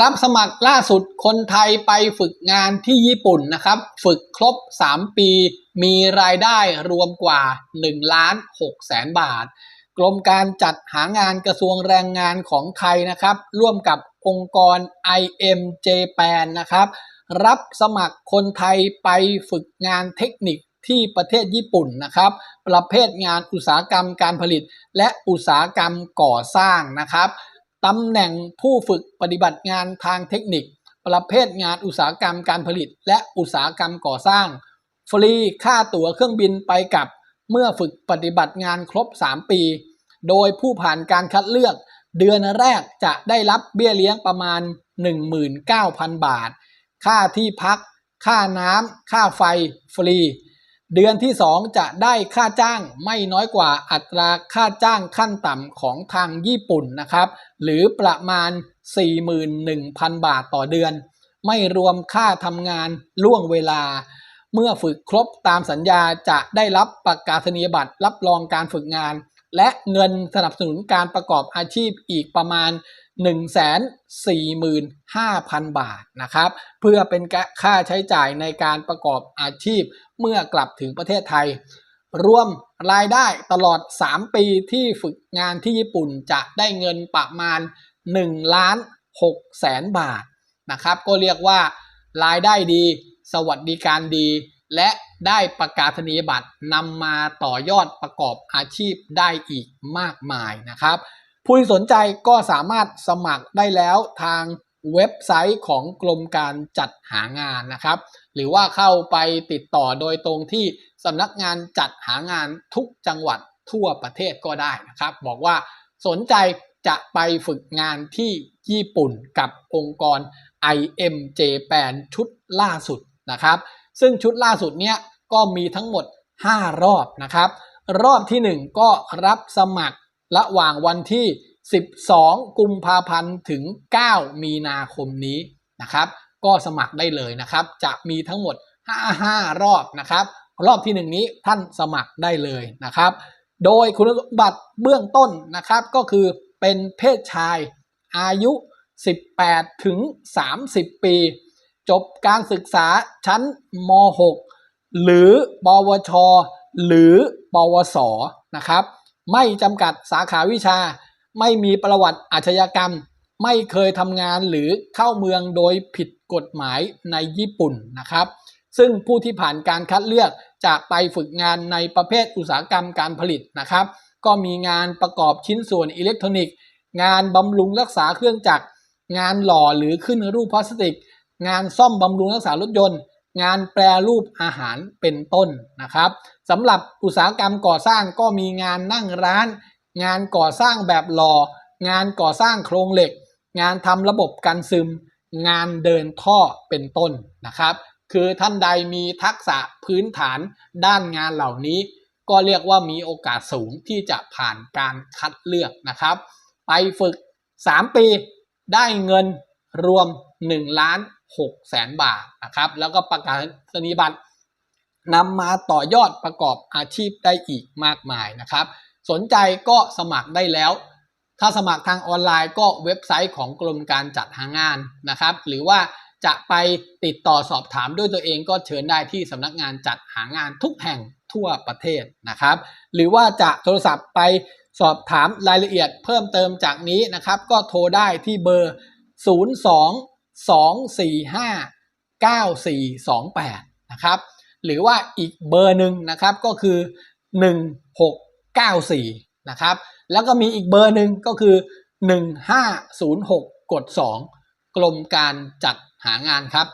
รับสมัครล่าสุดคนไทยไปฝึกงานที่ญี่ปุ่นนะครับ ฝึกครบ 3 ปี มีรายได้รวมกว่า1ล้าน6แสนบาท กรมการจัดหางานกระทรวงแรงงานของไทยนะครับ ร่วมกับองค์กร IM Japan นะครับ รับสมัครคนไทยไปฝึกงานเทคนิคที่ประเทศญี่ปุ่นนะครับ ประเภทงานอุตสาหกรรมการผลิตและอุตสาหกรรมก่อสร้างนะครับ ตำแหน่งผู้ฝึกปฏิบัติงานทางเทคนิค ประเภทงานอุตสาหกรรมการผลิต และอุตสาหกรรมก่อสร้าง ฟรีค่าตั๋วเครื่องบินไปกับเมื่อฝึกปฏิบัติงานครบ 3 ปี โดยผู้ผ่านการคัดเลือก เดือนแรกจะได้รับเบี้ยเลี้ยงประมาณ 19,000 บาท ค่าที่พัก ค่าน้ำค่าไฟฟรี เดือนที่ 2 จะได้ค่าจ้างไม่น้อยกว่าอัตราค่าจ้างขั้นต่ำของทางญี่ปุ่นนะครับ หรือประมาณ 41,000 บาทต่อเดือน ไม่รวมค่าทำงานล่วงเวลา เมื่อฝึกครบตามสัญญาจะได้รับประกาศนียบัตรรับรองการฝึกงาน และเงินสนับสนุนการประกอบอาชีพอีกประมาณ 145,000 บาทนะครับ เพื่อเป็นค่าใช้จ่ายในการประกอบอาชีพเมื่อกลับถึงประเทศไทย รวมรายได้ตลอด 3 ปีที่ฝึกงานที่ญี่ปุ่นจะได้เงินประมาณ1ล้าน6แสนบาทนะครับ ก็เรียกว่ารายได้ดี สวัสดิการดี และได้ประกาศนียบัตรนำมาต่อยอดประกอบอาชีพได้อีกมากมายนะครับ ผู้ที่สนใจก็สามารถสมัครได้แล้วทางเว็บไซต์ของกรมการจัดหางานนะครับ หรือว่าเข้าไปติดต่อโดยตรงที่สำนักงานจัดหางานทุกจังหวัดทั่วประเทศก็ได้นะครับ บอกว่าสนใจจะไปฝึกงานที่ญี่ปุ่นกับองค์กร IM Japan ชุดล่าสุดนะครับ ซึ่งชุดล่าสุดเนี้ยก็มีทั้งหมด 5 รอบนะครับ รอบที่ 1 ก็รับสมัคร ระหว่างวันที่ 12 กุมภาพันธ์ถึง 9 มีนาคมนี้นะครับ ก็สมัครได้เลยนะครับ จะมีทั้งหมด 55 รอบนะครับ รอบที่ 1 นี้ท่านสมัครได้เลยนะครับ โดยคุณสมบัติเบื้องต้นนะครับก็คือเป็นเพศชายอายุ 18 ถึง 30 ปี จบการศึกษาชั้นม .6 หรือ ปวช หรือ ปวส นะครับ ไม่จำกัดสาขาวิชา ไม่มีประวัติอาชญากรรม ไม่เคยทำงานหรือเข้าเมืองโดยผิดกฎหมายในญี่ปุ่นนะครับ ซึ่งผู้ที่ผ่านการคัดเลือกจะไปฝึกงานในประเภทอุตสาหกรรมการผลิตนะครับ ก็มีงานประกอบชิ้นส่วนอิเล็กทรอนิกส์ งานบำรุงรักษาเครื่องจักร งานหล่อหรือขึ้นรูปพลาสติก งานซ่อมบำรุงรักษารถยนต์ งานแปรรูปอาหารเป็นต้นนะครับสำหรับอุตสาหกรรมก่อสร้างก็มีงานนั่งร้าน งานก่อสร้างแบบหล่องานก่อสร้างโครงเหล็ก งานทำระบบกันซึม งานเดินท่อเป็นต้นนะครับ คือท่านใดมีทักษะพื้นฐานด้านงานเหล่านี้ ก็เรียกว่ามีโอกาสสูงที่จะผ่านการคัดเลือกนะครับ ไปฝึก 3 ปีได้เงินรวม 1ล้าน6แสนบาทนะครับ แล้วก็ประกาศนียบัตรนำมาต่อยอดประกอบอาชีพได้อีกมากมายนะครับ สนใจก็สมัครได้แล้ว ถ้าสมัครทางออนไลน์ก็เว็บไซต์ของกรมการจัดหางานนะครับ หรือว่าจะไปติดต่อสอบถามด้วยตัวเองก็เชิญได้ที่สำนักงานจัดหางานทุกแห่งทั่วประเทศนะครับ หรือว่าจะโทรศัพท์ไปสอบถามรายละเอียดเพิ่มเติมจากนี้นะครับ ก็โทรได้ที่เบอร์ 02 245 9428นะครับหรือว่าอีกเบอร์หนึ่งนะครับก็คือ 1694นะครับแล้วก็มีอีกเบอร์หนึ่งก็คือ 1506 กด 2 กรมการจัดหางานครับ